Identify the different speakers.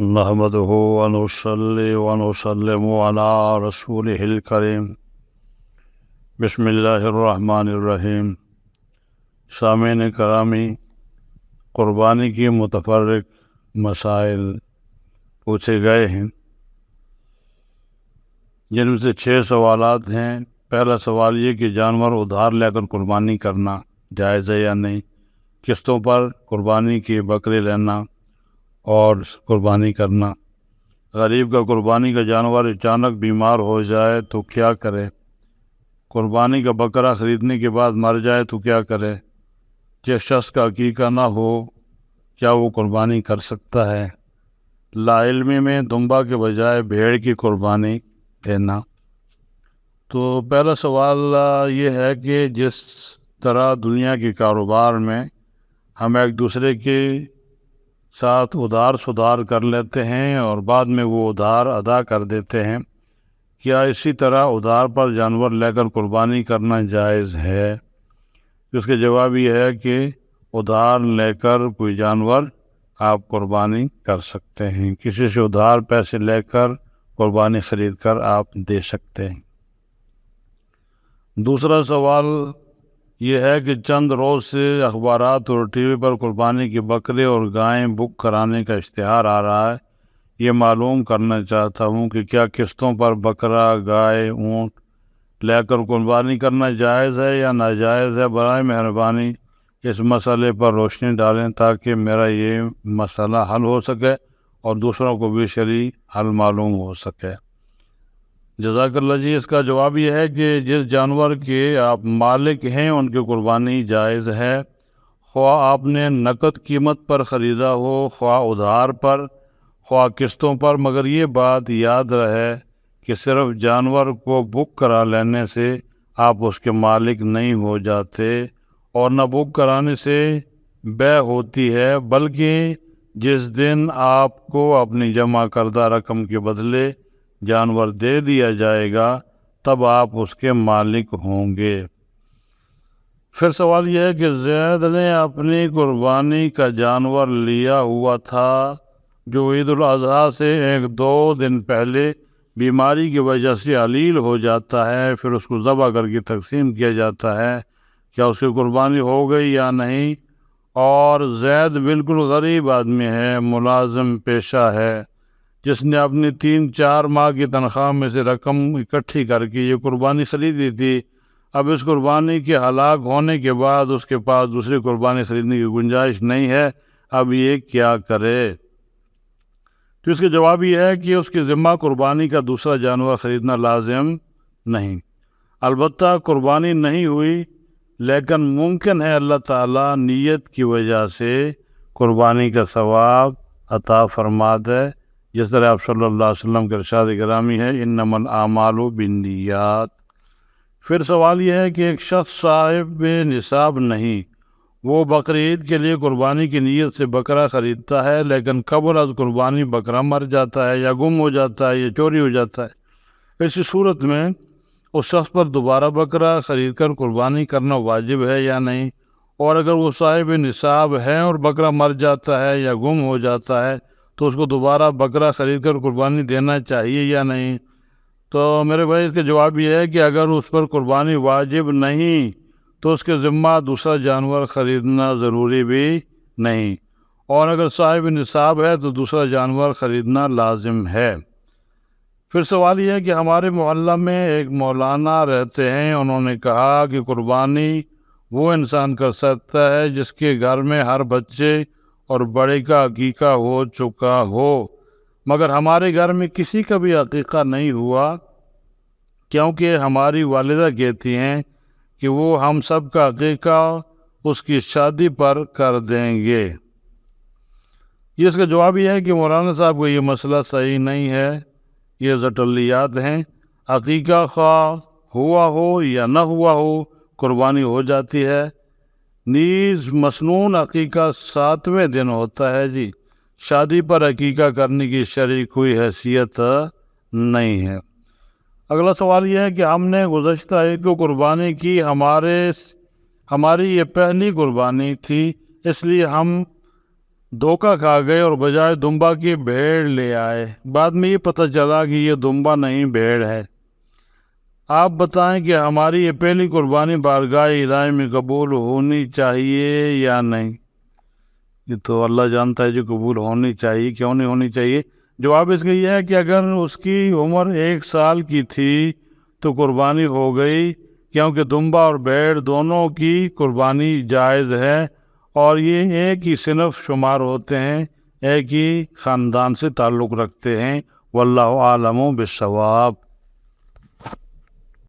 Speaker 1: نحمده ونصلي ونسلم على رسوله الكريم. بسم اللہ الرحمن الرحیم. سامعین کرامی، قربانی کی متفرق مسائل پوچھے گئے ہیں۔ جن میں سے چھ سوالات ہیں، پہلا سوال یہ کہ جانور ادھار لے کر قربانی کرنا جائز ہے یا نہیں؟ قسطوں پر قربانی کی بکری لینا اور قربانی کرنا۔ غریب کا قربانی کا جانور اچانک بیمار ہو جائے تو کیا کرے؟ قربانی کا بکرا خریدنے کے بعد مر جائے تو کیا کرے؟ جس شخص کا عقیقہ نہ ہو، کیا وہ قربانی کر سکتا ہے؟ لا علمی میں دمبا کے بجائے بھیڑ کی قربانی دینا۔ تو پہلا سوال یہ ہے کہ جس طرح دنیا کے کاروبار میں ہم ایک دوسرے کے ساتھ ادار سدھار کر لیتے ہیں اور بعد میں وہ ادھار ادا کر دیتے ہیں۔ کیا اسی طرح ادھار پر جانور لے کر قربانی کرنا جائز ہے؟ اس کے جواب یہ ہے کہ ادھار لے کر کوئی جانور آپ قربانی کر سکتے ہیں۔ کسی سے ادھار پیسے لے کر قربانی خرید کر آپ دے سکتے ہیں۔ دوسرا سوال یہ ہے کہ چند روز سے اخبارات اور ٹی وی پر قربانی کی بکرے اور گائیں بک کرانے کا اشتہار آ رہا ہے۔ یہ معلوم کرنا چاہتا ہوں کہ کیا قسطوں پر بکرا، گائے، اونٹ لے کر قربانی کرنا جائز ہے یا ناجائز ہے؟ برائے مہربانی اس مسئلے پر روشنی ڈالیں تاکہ میرا یہ مسئلہ حل ہو سکے اور دوسروں کو بھی شرع حل معلوم ہو سکے۔ جزاک اللہ جی اس کا جواب یہ ہے کہ جس جانور کے آپ مالک ہیں، ان کی قربانی جائز ہے۔ خواہ آپ نے نقد قیمت پر خریدا ہو، خواہ ادھار پر، خواہ قسطوں پر، مگر یہ بات یاد رہے کہ صرف جانور کو بک کرا لینے سے آپ اس کے مالک نہیں ہو جاتے اور نہ بک کرانے سے بے ہوتی ہے، بلکہ جس دن آپ کو اپنی جمع کردہ رقم کے بدلے جانور دے دیا جائے گا، تب آپ اس کے مالک ہوں گے۔ پھر سوال یہ ہے کہ زید نے اپنی قربانی کا جانور لیا ہوا تھا، جو عید الاضحیٰ سے ایک دو دن پہلے بیماری کی وجہ سے علیل ہو جاتا ہے، پھر اس کو ذبح کر کے تقسیم کیا جاتا ہے۔ کیا اس کی قربانی ہو گئی یا نہیں؟ اور زید بالکل غریب آدمی ہے، ملازم پیشہ ہے۔ جس نے اپنی تین چار ماہ کی تنخواہ میں سے رقم اکٹھی کر کے یہ قربانی خریدی تھی، اب اس قربانی کے ہلاک ہونے کے بعد اس کے پاس دوسری قربانی خریدنے کی گنجائش نہیں ہے، اب یہ کیا کرے؟ تو اس کے جواب یہ ہے کہ اس کی ذمہ قربانی کا دوسرا جانور خریدنا لازم نہیں۔ البتہ قربانی نہیں ہوئی، لیکن ممکن ہے اللہ تعالیٰ نیت کی وجہ سے قربانی کا ثواب عطا فرما دے۔ جس طرح آپ صلی اللہ علیہ وسلم کے ارشاد گرامی ہے ان نمن اعمال و بندیات پھر سوال یہ ہے کہ ایک شخص صاحب نصاب نہیں، وہ بقرعید کے لیے قربانی کی نیت سے بکرا خریدتا ہے، لیکن قبل از قربانی بکرا مر جاتا ہے یا گم ہو جاتا ہے یا چوری ہو جاتا ہے۔ اسی صورت میں اس شخص پر دوبارہ بکرا خرید کر قربانی کرنا واجب ہے یا نہیں؟ اور اگر وہ صاحب نصاب ہے اور بکرا مر جاتا ہے یا گم ہو جاتا ہے تو اس کو دوبارہ بکرا خرید کر قربانی دینا چاہیے یا نہیں؟ تو میرے بھائی، اس کا جواب یہ ہے کہ اگر اس پر قربانی واجب نہیں، تو اس کے ذمہ دوسرا جانور خریدنا ضروری بھی نہیں۔ اور اگر صاحب نصاب ہے، تو دوسرا جانور خریدنا لازم ہے۔ پھر سوال یہ ہے کہ ہمارے محلہ میں ایک مولانا رہتے ہیں، انہوں نے کہا کہ قربانی وہ انسان کر سکتا ہے جس کے گھر میں ہر بچے اور بڑے کا عقیقہ ہو چکا ہو۔ مگر ہمارے گھر میں کسی کا بھی عقیقہ نہیں ہوا، کیونکہ ہماری والدہ کہتی ہیں کہ وہ ہم سب کا عقیقہ اس کی شادی پر کر دیں گے۔ یہ اس کا جواب یہ ہے کہ مولانا صاحب کو یہ مسئلہ صحیح نہیں ہے، یہ زٹلیات ہیں۔ عقیقہ خواہ ہوا ہو یا نہ ہوا ہو، قربانی ہو جاتی ہے۔ نیز مصنون عقیقہ ساتویں دن ہوتا ہے جی۔ شادی پر عقیقہ کرنے کی شریک ہوئی حیثیت نہیں ہے۔ اگلا سوال یہ ہے کہ ہم نے گزشتہ عید کو قربانی کی، ہمارے ہماری یہ پہلی قربانی تھی، اس لیے ہم دھوکہ کھا گئے اور بجائے دمبا کی بھیڑ لے آئے۔ بعد میں یہ پتہ چلا کہ یہ دمبا نہیں، بھیڑ ہے۔ آپ بتائیں کہ ہماری یہ پہلی قربانی بارگاہ الہی میں قبول ہونی چاہیے یا نہیں؟ یہ تو اللہ جانتا ہے جو قبول ہونی چاہیے، کیوں نہیں ہونی چاہیے؟ جواب اس کا یہ ہے کہ اگر اس کی عمر ایک سال کی تھی تو قربانی ہو گئی، کیونکہ دمبا اور بیڑ دونوں کی قربانی جائز ہے اور یہ ایک ہی صنف شمار ہوتے ہیں، ایک ہی خاندان سے تعلق رکھتے ہیں۔ واللہ عالم و بثواب